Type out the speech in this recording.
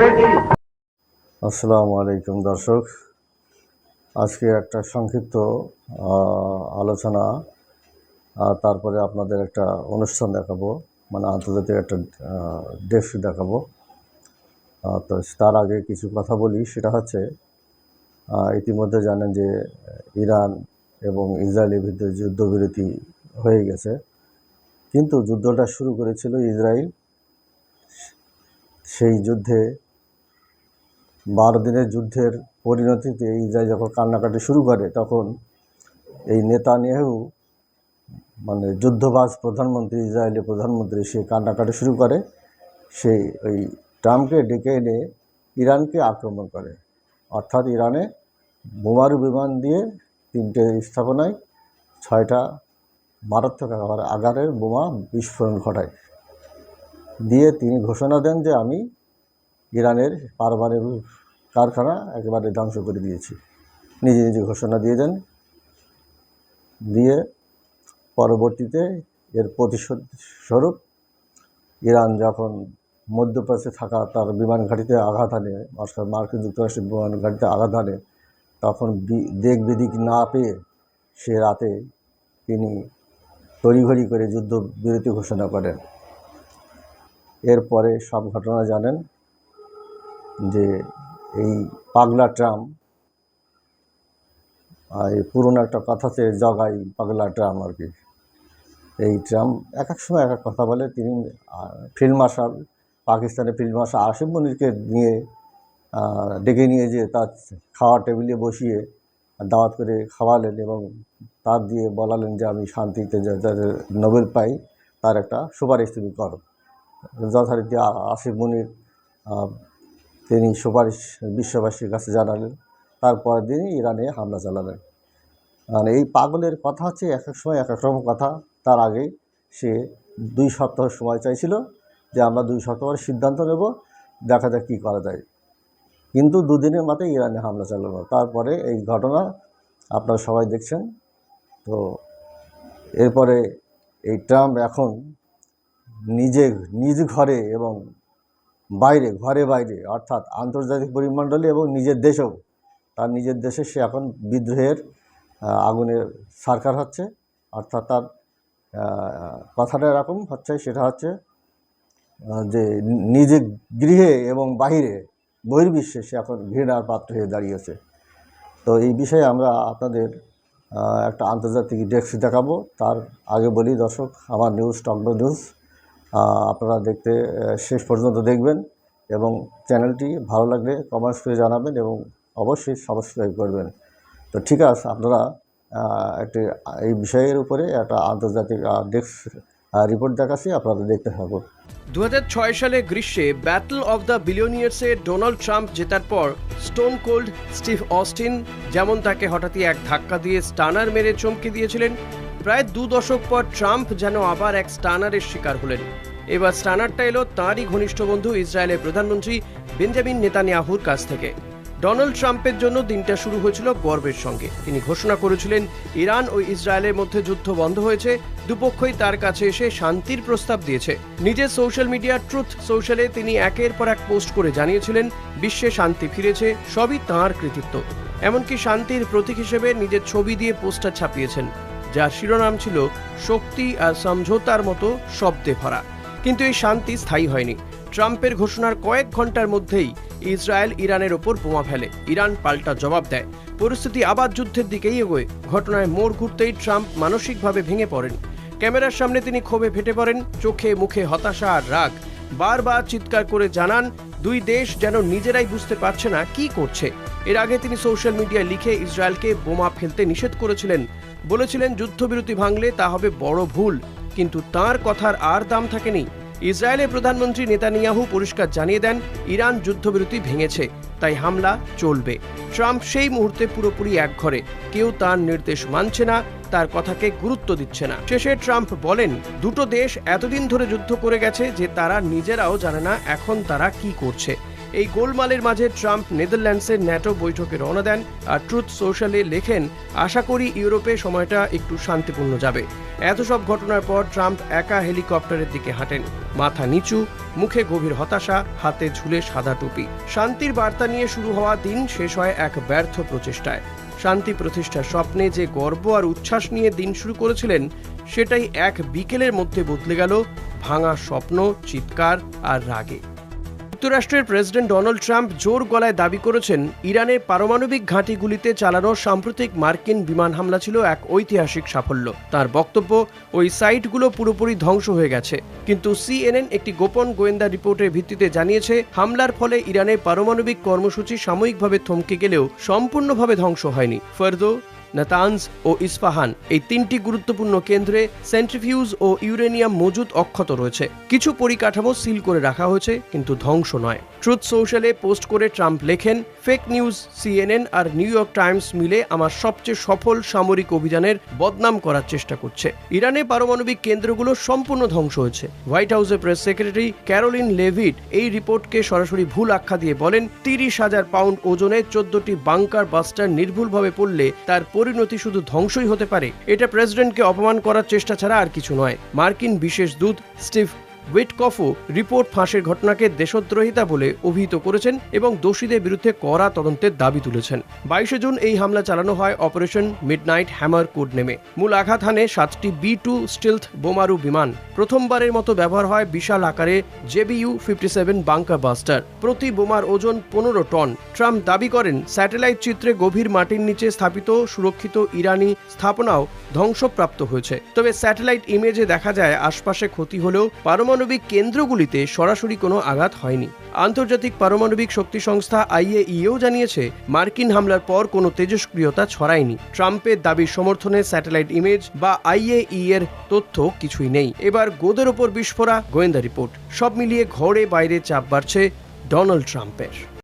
বেদি আসসালামু আলাইকুম দর্শক। আজকে একটা সংক্ষিপ্ত আলোচনা তারপরে আপনাদের একটা অনুষ্ঠান দেখাবো মানে আন্তর্জাতিক একটা ডেস্ক দেখাবো। তো তার আগে কিছু কথা বলি, সেটা হচ্ছে ইতিমধ্যে জানেন যে ইরান এবং ইসরায়েলের ভিতরে যুদ্ধবিরতি হয়ে গেছে। কিন্তু যুদ্ধটা শুরু করেছিল ইসরায়েল। সেই যুদ্ধে বারো দিনের যুদ্ধের পরিণতিতে ইসরায়েল যখন কান্নাকাটি শুরু করে, তখন এই নেতা নেতানিয়াহু মানে যুদ্ধবাজ প্রধানমন্ত্রী, ইসরায়েলের প্রধানমন্ত্রী, সে কান্নাকাটি শুরু করে। সেই ওই ট্রাম্পকে ডেকে এনে ইরানকে আক্রমণ করে। অর্থাৎ ইরানে বোমারু বিমান দিয়ে তিনটে স্থাপনায় ছয়টা মারাত্মক আকার আগারের বোমা বিস্ফোরণ ঘটায়। দিয়ে তিনি ঘোষণা দেন যে আমি ইরানের পারমাণবিক কারখানা একেবারে ধ্বংস করে দিয়েছি। নিজে নিজে ঘোষণা দিয়ে দেন। দিয়ে পরবর্তীতে এর প্রতিশোধ স্বরূপ ইরান যখন মধ্যপ্রাচ্যে থাকা তার বিমান ঘাঁটিতে আঘাত আনে মার্কিন যুক্তরাষ্ট্রের বিমান ঘাঁটিতে আঘাত আনে তখন দেখ বিদিক না পেয়ে সে রাতে তিনি তড়িঘড়ি করে যুদ্ধ বিরতি ঘোষণা করেন। এরপরে সব ঘটনা জানেন যে এই পাগলা ট্রাম এই পুরনো একটা কথাতে জগাই পাগলা ট্রাম আর কি। এই ট্রাম এক এক সময় এক এক কথা বলে। তিনি ফিল্ড মার্শাল, পাকিস্তানের ফিল্ড মার্শাল আসিফ মনিরকে নিয়ে ডেকে নিয়ে যে তার খাওয়ার টেবিলে বসিয়ে দাওয়াত করে খাওয়ালেন এবং তার দিয়ে বলালেন যে, আমি শান্তিতে যা- যাতে নোবেল পাই, তার একটা সুপারিশ তুমি করো। যথারীতি আসিফ মনির তিনি সুপারিশ বিশ্ববাসীর কাছে জানালেন। তারপর দিনই ইরানে হামলা চালালেন। মানে এই পাগলের কথা হচ্ছে এক এক সময় এক এক রকম কথা। তার আগে সে দুই সপ্তাহ সময় চাইছিল যে, আমরা দুই সপ্তাহের সিদ্ধান্ত নেব, দেখা যাক কী করা যায়। কিন্তু দুদিনের মাথায় ইরানে হামলা চালানো। তারপরে এই ঘটনা আপনারা সবাই দেখছেন। তো এরপরে এই ট্রাম্প এখন নিজে, নিজ ঘরে এবং বাইরে, ঘরে বাইরে, অর্থাৎ আন্তর্জাতিক পরিমণ্ডলে এবং নিজের দেশেও, তার নিজের দেশে সে এখন বিদ্রোহের আগুনের সরকার হচ্ছে। অর্থাৎ তার কথাটা এরকম হচ্ছে, সেটা হচ্ছে যে নিজে গৃহে এবং বাহিরে বহির্বিশ্বে সে এখন ঘৃণার পাত্র হয়ে দাঁড়িয়েছে। তো এই বিষয়ে আমরা আপনাদের একটা আন্তর্জাতিক ডেস্ক দেখাবো। তার আগে বলি দর্শক, আমার নিউজ টকডো নিউজ আপনারা দেখতে শেষ পর্যন্ত দেখবেন এবং চ্যানেলটি ভালো লাগলে কমেন্টস করে জানাবেন এবং অবশ্যই সাবস্ক্রাইব করবেন। তো ঠিক আছে, আপনারা একটি, এই বিষয়ের উপরে একটা আন্তর্জাতিক ডেস্ক রিপোর্ট দেখাচ্ছি আপনারা দেখতে থাকুন। দুহাজার ছয় সালে গ্রীষ্মে ব্যাটল অফ দ্য বিলিয়নিয়ার্সে ডোনাল্ড ট্রাম্প জেতার পর স্টোন কোল্ড স্টিভ অস্টিন যেমন তাকে হঠাৎই এক ধাক্কা দিয়ে স্টানার মেরে চমকে দিয়েছিলেন, প্রায় দু দশক পর ট্রাম্প যেন আবার এক স্টানারের শিকার হলেন। এবার স্টানারটা এলো তাঁরই ঘনিষ্ঠ বন্ধু ইসরায়েলের প্রধানমন্ত্রী বেঞ্জামিন নেতানিয়াহুর কাছ থেকে। ডোনাল্ড ট্রাম্পের জন্য দিনটা শুরু হয়েছিল গর্বের সঙ্গে। তিনি ঘোষণা করেছিলেন, ইরান ও ইসরায়েলের মধ্যে যুদ্ধ বন্ধ হয়েছে, দুপক্ষই তার কাছে এসে শান্তির প্রস্তাব দিয়েছে। নিজের সোশ্যাল মিডিয়া ট্রুথ সোশ্যালে তিনি একের পর এক পোস্ট করে জানিয়েছিলেন, বিশ্বে শান্তি ফিরেছে, সবই তাঁর কৃতিত্ব। এমনকি শান্তির প্রতীক হিসেবে নিজের ছবি দিয়ে পোস্টার ছাপিয়েছেন, যার শিরোনাম ছিল, শক্তি আর সমঝোতার মতো শব্দে ভরা। কিন্তু এই শান্তি স্থায়ী হয়নি। ট্রাম্পের ঘোষণার কয়েক ঘণ্টার মধ্যেই ইসরায়েল ইরানের ওপর বোমা ফেলে। ইরান পাল্টা জবাব দেয়। পরিস্থিতি আবার যুদ্ধের দিকেই এগোয়। ঘটনায় মোড় ঘুরতেই ট্রাম্প মানসিকভাবে ভেঙে পড়েন। ক্যামেরার সামনে তিনি ক্ষোভে ফেটে পড়েন। চোখে মুখে হতাশা আর রাগ। বারবার চিৎকার করে জানান, দুই দেশ যেন নিজেরাই বুঝতে পারছে না কি করছে। এর আগে তিনি সোশ্যাল মিডিয়ায় লিখে ইসরায়েলকে বোমা ফেলতে নিষেধ করেছিলেন। বলেছিলেন, যুদ্ধবিরতি ভাঙলে তা হবে বড় ভুল। কিন্তু তার কথার আর দাম থাকেনি। ইসরায়েলের প্রধানমন্ত্রী নেতানিয়াহু পরিষ্কার জানিয়ে দেন, ইরান যুদ্ধবিরতি ভেঙেছে, তাই হামলা চলবে। ট্রাম্প সেই মুহূর্তে পুরোপুরি এক ঘরে, কেউ তার নির্দেশ মানছে না, তার কথাকে গুরুত্ব দিচ্ছে না। শেষে ট্রাম্প বলেন, দুটো দেশ এতদিন ধরে যুদ্ধ করে গেছে যে তারা নিজেরাও জানে না এখন তারা কি করছে। এই গোলমালের মাঝে ট্রাম্প নেদারল্যান্ডসের ন্যাটো বৈঠকে রওনা দেন আর ট্রুথ সোশ্যালে লেখেন, আশা করি ইউরোপে সময়টা একটু শান্তিপূর্ণ যাবে। এত সব ঘটনার পর ট্রাম্প একা হেলিকপ্টারের দিকে হাঁটেন। মাথা নিচু, মুখে গভীর হতাশা, হাতে ঝুলে সাদা টুপি। শান্তির বার্তা নিয়ে শুরু হওয়া দিন শেষ হয় এক ব্যর্থ প্রচেষ্টায়। শান্তি প্রতিষ্ঠার স্বপ্নে যে গর্ব আর উচ্ছ্বাস নিয়ে দিন শুরু করেছিলেন, সেটাই এক বিকেলের মধ্যে বদলে গেল ভাঙা স্বপ্ন, চিৎকার আর রাগে। যুক্তরাষ্ট্রের প্রেসিডেন্ট ডোনাল্ড ট্রাম্প জোর গলায় দাবি করেছেন ইরানের পারমাণবিক ঘাঁটিগুলিতে চালানো সাম্প্রতিক মার্কিন বিমান হামলা ছিল এক ঐতিহাসিক সাফল্য। তার বক্তব্য, ওই সাইটগুলো পুরোপুরি ধ্বংস হয়ে গেছে। কিন্তু সিএনএন একটি গোপন গোয়েন্দা রিপোর্টের ভিত্তিতে জানিয়েছে, হামলার ফলে ইরানের পারমাণবিক কর্মসূচি সাময়িকভাবে থমকে গেলেও সম্পূর্ণভাবে ধ্বংস হয়নি। ফর্দো নাতানজ ও ইস্পাহান এই তিনটি গুরুত্বপূর্ণ কেন্দ্রে সেন্ট্রিফিউজ ও ইউরেনিয়াম মজুদ অক্ষত রয়েছে। কিছু পরিকাঠামো সিল করে রাখা হয়েছে, কিন্তু ধ্বংস নয়। ট্রুথ সোশ্যালে পোস্ট করে ট্রাম্প লেখেন ফেক নিউজ সিএনএন আর নিউ ইয়র্ক টাইমস মিলে আমার সবচেয়ে সফল সামরিক অভিযানের বদনাম করার চেষ্টা করছে। ইরানে পারমাণবিক কেন্দ্রগুলো সম্পূর্ণ ধ্বংস হয়েছে। হোয়াইট হাউসের প্রেস সেক্রেটারি ক্যারোলিন লেভিট এই রিপোর্টকে সরাসরি ভুল আখ্যা দিয়ে বলেন, তিরিশ হাজার পাউন্ড ওজনে চোদ্দটি বাংকার বাস্টার নির্ভুলভাবে পড়লে তার পরিণতি শুধু ধ্বংসই হতে পারে। এটা প্রেসিডেন্টকে অপমান করার চেষ্টা ছাড়া আর কিছু নয়। মার্কিন বিশেষ দূত স্টিভ উইটকফও রিপোর্ট ফাঁসের ঘটনাকে দেশদ্রোহিতা বলে অভিহিত করেছেন এবং দোষীদের বিরুদ্ধে কড়া তদন্তের দাবি তুলেছেন। বাইশে জুন এই হামলা চালানো হয় অপারেশন মিডনাইট হ্যামার কোড নেমে। মূল আঘাত হানে সাতটি বি টু স্টিলথ বোমারু বিমান। প্রথমবারের মতো ব্যবহার হয় বিশাল আকারে GBU fifty seven bunker buster. প্রতি বোমার ওজন পনেরো টন। ট্রাম্প দাবি করেন, স্যাটেলাইট চিত্রে গভীর মাটির নিচে স্থাপিত, সুরক্ষিত ইরানি স্থাপনাও ধ্বংসপ্রাপ্ত হয়েছে। তবে স্যাটেলাইট ইমেজে দেখা যায়, আশপাশে ক্ষতি হলেও পারমাণবিক কেন্দ্রগুলিতে সরাসরি কোনো আঘাত হয়নি। আন্তর্জাতিক পারমাণবিক শক্তি সংস্থা আইএইও জানিয়েছে, মার্কিন হামলার পর কোনো তেজস্ক্রিয়তা ছড়ায়নি। ট্রাম্পের দাবির সমর্থনে স্যাটেলাইট ইমেজ বা আইএই এর তথ্য কিছুই নেই। এবার গোদের ওপর বিস্ফোরা, গোয়েন্দা রিপোর্ট। সব মিলিয়ে ঘরে বাইরে চাপ বাড়ছে ডোনাল্ড ট্রাম্পের।